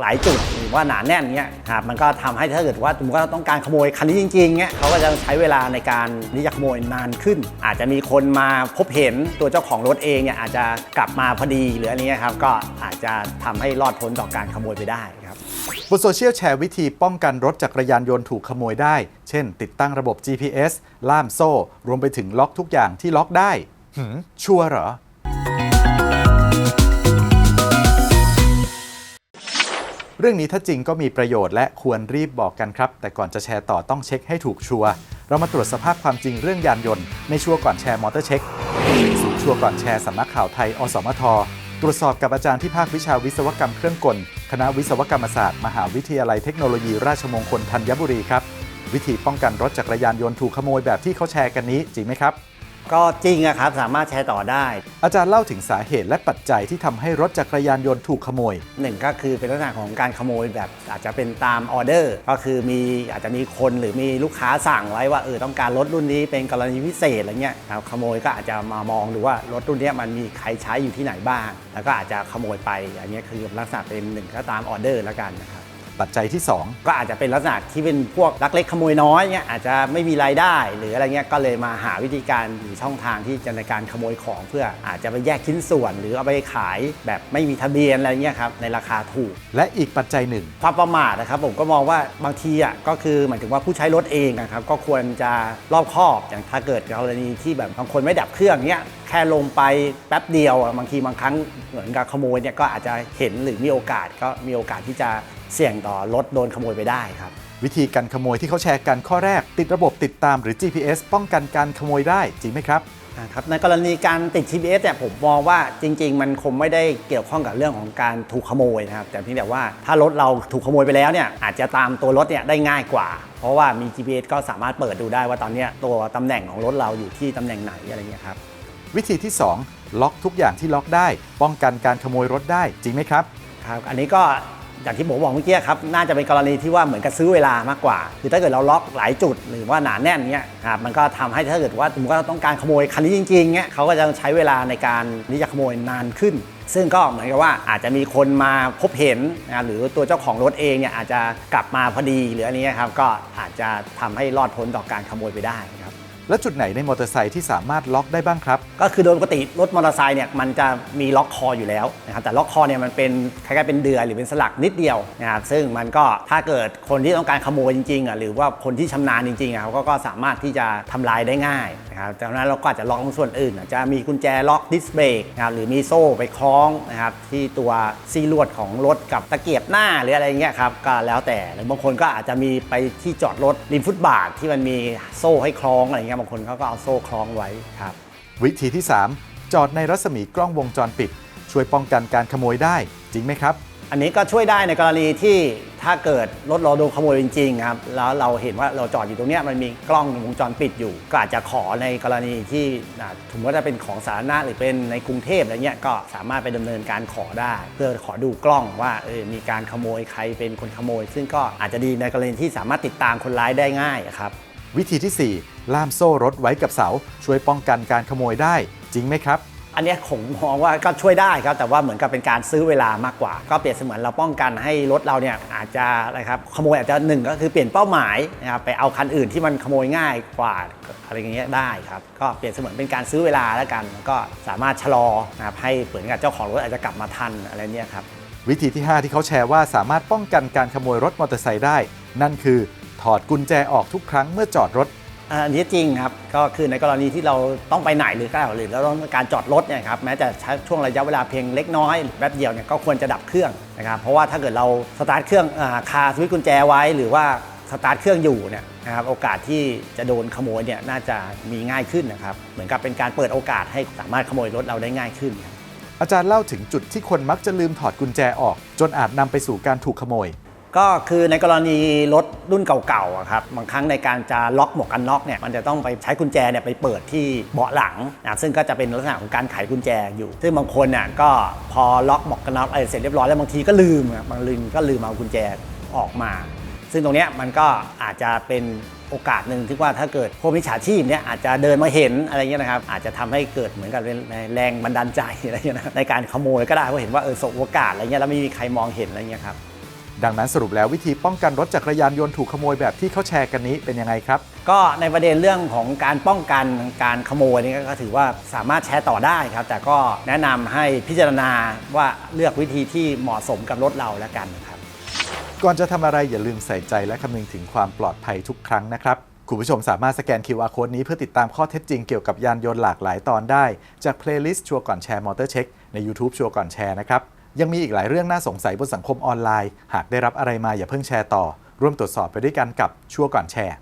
หลายจุดหรือว่าหนาแน่นเงี้ยครับมันก็ทำให้ถ้าเกิดว่าสมมติว่าต้องการขโมยคันนี้จริงๆเงี้ยเขาก็จะใช้เวลาในการที่จะขโมยนานขึ้น อาจจะมีคนมาพบเห็นตัวเจ้าของรถเองเนี่ยอาจจะกลับมาพอดีหรืออะไรเงี้ยครับก็อาจจะทำให้รอดพ้นต่อการขโมยไปได้ครับบนโซเชียลแชร์วิธีป้องกันรถจักรยานยนต์ถูกขโมยได้ เช่น ติดตั้งระบบ GPS ล่ามโซ่ รวมไปถึงล็อกทุกอย่างที่ล็อกได้หืมชัวร์เหรอ เรื่องนี้ถ้าจริงก็มีประโยชน์และควรรีบบอกกันครับ แต่ก่อนจะแชร์ต่อต้องเช็คให้ถูกชัวร์เรามาตรวจสภาพความจริงเรื่องยานยนต์ในชัวร์ก่อนแชร์มอเตอร์เช็คชัวร์ก่อนแชร์สำนักข่าวไทยอสมท ตรวจสอบกับอาจารย์ที่ภาควิชาวิศวกรรมเครื่องกล คณะวิศวกรรมศาสตร์ มหาวิทยาลัยเทคโนโลยีราชมงคลธัญบุรีครับ วิธีป้องกันรถจักรยานยนต์ถูกขโมยแบบที่เขาแชร์กันนี้จริงไหมครับ ก็จริงอะครับสามารถแชร์ต่อได้ อาจารย์เล่าถึงสาเหตุและปัจจัยที่ทำให้รถจักรยานยนต์ถูกขโมย หนึ่งก็คือเป็นลักษณะของการขโมยแบบอาจจะเป็นตามออเดอร์ ก็คือมีอาจจะมีคนหรือมีลูกค้าสั่งไว้ว่าเออต้องการรถรุ่นนี้เป็นกรณีพิเศษอะไรเงี้ยครับขโมยก็อาจจะมามองดูว่ารถรุ่นเนี้ยมันมีใครใช้อยู่ที่ไหนบ้าง แล้วก็อาจจะขโมยไปอันเนี้ยคือลักษณะเป็นหนึ่งก็ตามออเดอร์แล้วกันนะครับ ปัจจัยที่ก็อาจจะเป็นลักษณะที่เป็นพวกลักเล็กขโมยน้อยเงี้ยอาจจะไม่มีรายได้ หรืออะไรเงี้ยก็เลยมาหาวิธีการหรือช่องทางที่จะในการขโมยของ เพื่ออาจจะไปแยกชิ้นส่วน หรือเอาไปขายแบบไม่มีทะเบียนอะไรเงี้ยครับในราคาถูก2และอีกปัจจัยหนึ่งความประมาทนะครับผมก็มองว่าบางทีอะก็คือหมายถึงว่าผู้ใช้รถเองนะครับก็ควรจะรอบคอบอย่างถ้าเกิดกรณีที่แบบบางคนไม่ดับเครื่องเนี้ยแค่ลงไปแป๊บเดียวอะบางทีบางครั้งเหมือนกับขโมยเนี่ยก็อาจจะเห็นหรือมีโอกาสก็มีโอกาสที่จะ เสี่ยงต่อรถโดนขโมยไปได้ครับ วิธีการขโมยที่เขาแชร์กันข้อแรก ติดระบบติดตามหรือ GPS ป้องกันการขโมยได้จริงไหมครับนะครับในกรณีการติด GPS เนี่ยผมมองว่าจริง ๆ มันคงไม่ได้เกี่ยวข้องกับเรื่องของการถูกขโมยนะครับ แต่เพียงแต่ว่าถ้ารถเราถูกขโมยไปแล้วเนี่ยอาจจะตามตัวรถเนี่ยได้ง่ายกว่า เพราะว่ามี GPS ก็สามารถเปิดดูได้ว่าตอนเนี้ยตัวตำแหน่งของรถเราอยู่ที่ตำแหน่งไหนอะไรเงี้ยครับ วิธีที่ 2 ล็อกทุกอย่างที่ล็อกได้ ป้องกันการขโมยรถได้จริงไหมครับ ครับ อันนี้ก็ อย่างที่ผมบอกเมื่อกี้ครับน่าจะเป็นกรณีที่ว่าเหมือนกับซื้อเวลามากกว่าคือถ้าเกิดเราล็อกหลายจุดหรือว่าหนาแน่นเนี้ยครับมันก็ทำให้ถ้าเกิดว่าสมมติว่าต้องการขโมยคันนี้จริงๆเนี้ยเขาก็จะใช้เวลาในการที่จะขโมยนานขึ้น ซึ่งก็เหมือนกับว่าอาจจะมีคนมาพบเห็นนะหรือตัวเจ้าของรถเองเนี่ยอาจจะกลับมาพอดีหรืออันนี้ครับก็อาจจะทำให้รอดพ้นต่อการขโมยไปได้ แล้วจุดไหนในมอเตอร์ไซค์ที่สามารถล็อกได้บ้างครับ ก็คือโดยปกติรถมอเตอร์ไซค์เนี่ยมันจะมีล็อกคออยู่แล้วนะครับแต่ล็อกคอเนี่ยมันเป็นคล้ายๆเป็นเดือยหรือเป็นสลักนิดเดียวนะครับซึ่งมันก็ถ้าเกิดคนที่ต้องการขโมยจริงๆอะหรือว่าคนที่ชำนาญจริงๆอะเขาก็ก็สามารถที่จะทำลายได้ง่ายนะครับจากนั้นเราก็อาจจะล็อกตรงส่วนอื่น จะมีกุญแจล็อกดิสเบรกนะครับหรือมีโซ่ไปคล้องนะครับที่ตัวซีลวดของรถกับตะเกียบหน้าหรืออะไรเงี้ยครับก็แล้วแต่หรือบางคนก็อาจจะมีไปที่จอดรถริมฟุตบาทที่มันมีโซ่ให้คล้องอะไรเงี้ยางคนเขาก็เอาโซ่คล้องไว้ครับ วิธีที่ 3 จอดในรัศมีกล้องวงจรปิด ช่วยป้องกันการขโมยได้จริงไหมครับ อันนี้ก็ช่วยได้ในกรณีที่ถ้าเกิดรถเราโดนขโมยจริงๆครับแล้วเราเห็นว่าเราจอดอยู่ตรงเนี้ยมันมีกล้องวงจรปิดอยู่ ก็อาจจะขอในกรณีที่อ่าถึงว่าจะเป็นของสาธารณะหรือเป็นในกรุงเทพอะไรเงี้ยก็สามารถไปดำเนินการขอได้ เพื่อขอดูกล้องว่าเออมีการขโมยใครเป็นคนขโมย ซึ่งก็อาจจะดีในกรณีที่สามารถติดตามคนร้ายได้ง่ายครับ วิธีทีสี่ 4 ล่ามโซ่รถไว้กับเสา ช่วยป้องกันการขโมยได้จริงไหมครับ อันเนี้ยผมมองว่าก็ช่วยได้ครับ แต่ว่าเหมือนกับเป็นการซื้อเวลามากกว่า ก็เปรียบเสมือนเราป้องกันให้รถเราเนี่ยอาจจะอะไรครับขโมยอาจจะหนึ่งก็คือเปลี่ยนเป้าหมายนะครับไปเอาคันอื่นที่มันขโมยง่ายกว่าอะไรอย่างเงี้ยได้ครับ ก็เปรียบเสมือนเป็นการซื้อเวลาแล้วกัน ก็สามารถชะลอนะครับให้เหมือนกับเจ้าของรถอาจจะกลับมาทันอะไรเนี่ยครับวิธีที่ 5 ที่เขาแชร์ว่าสามารถป้องกันการขโมยรถมอเตอร์ไซค์ได้ นั่นคือ ถอดกุญแจออกทุกครั้งเมื่อจอดรถ อันนี้จริงครับก็คือในกรณีที่เราต้องไปไหนหรือก็หรือเราต้องการจอดรถเนี่ยครับแม้จะใช้ช่วงระยะเวลาเพียงเล็กน้อยแป๊บเดียวเนี่ยก็ควรจะดับเครื่องนะครับเพราะว่าถ้าเกิดเราสตาร์ทเครื่องอาคาสวิตช์กุญแจไว้หรือว่าสตาร์ทเครื่องอยู่เนี่ยนะครับโอกาสที่จะโดนขโมยเนี่ยน่าจะมีง่ายขึ้นนะครับเหมือนกับเป็นการเปิดโอกาสให้สามารถขโมยรถเราได้ง่ายขึ้นครับอาจารย์เล่าถึงจุดที่คนมักจะลืมถอดกุญแจออก จนอาจนำไปสู่การถูกขโมย ก็คือในกรณีรถรุ่นเก่าๆครับบางครั้งในการจะล็อกหมวกกันน็อกเนี่ยมันจะต้องไปใช้กุญแจเนี่ยไปเปิดที่เบาะหลังนะซึ่งก็จะเป็นลักษณะของการไขกุญแจอยู่ ซึ่งบางคนเนี่ยก็พอล็อกหมวกกันน็อกอะไรเสร็จเรียบร้อยแล้วบางทีก็ลืมบางลืมก็ลืมเอากุญแจออกมา ซึ่งตรงนี้มันก็อาจจะเป็นโอกาสหนึ่งที่ว่าถ้าเกิดพวกมิจฉาชีพเนี่ยอาจจะเดินมาเห็นอะไรเงี้ยนะครับ อาจจะทำให้เกิดเหมือนกับเป็นแรงบันดาลใจอะไรเงี้ยนะในการขโมยก็ได้เพราะเห็นว่าเออสบโอกาสอะไรเงี้ยแล้วไม่มีใครมองเห็นอะไรเงี้ยครับ ดังนั้นสรุปแล้ววิธีป้องกันรถจักรยานยนต์ถูกขโมยแบบที่เขาแชร์กันนี้เป็นยังไงครับ ก็ในประเด็นเรื่องของการป้องกันการขโมยนี่ก็ถือว่าสามารถแชร์ต่อได้ครับ แต่ก็แนะนำให้พิจารณาว่าเลือกวิธีที่เหมาะสมกับรถเราแล้วกันครับ ก่อนจะทำอะไรอย่าลืมใส่ใจและคำนึงถึงความปลอดภัยทุกครั้งนะครับคุณผู้ชมสามารถสแกน QR Code นี้เพื่อติดตามข้อเท็จจริงเกี่ยวกับยานยนต์หลากหลายตอนได้ จากเพลย์ลิสต์ชัวร์ก่อนแชร์มอเตอร์เช็คใน YouTube ชัวร์ก่อนแชร์นะครับ ยังมีอีกหลายเรื่องน่าสงสัยบนสังคมออนไลน์ หากได้รับอะไรมาอย่าเพิ่งแชร์ต่อ ร่วมตรวจสอบไปด้วยกันกับชัวร์ก่อนแชร์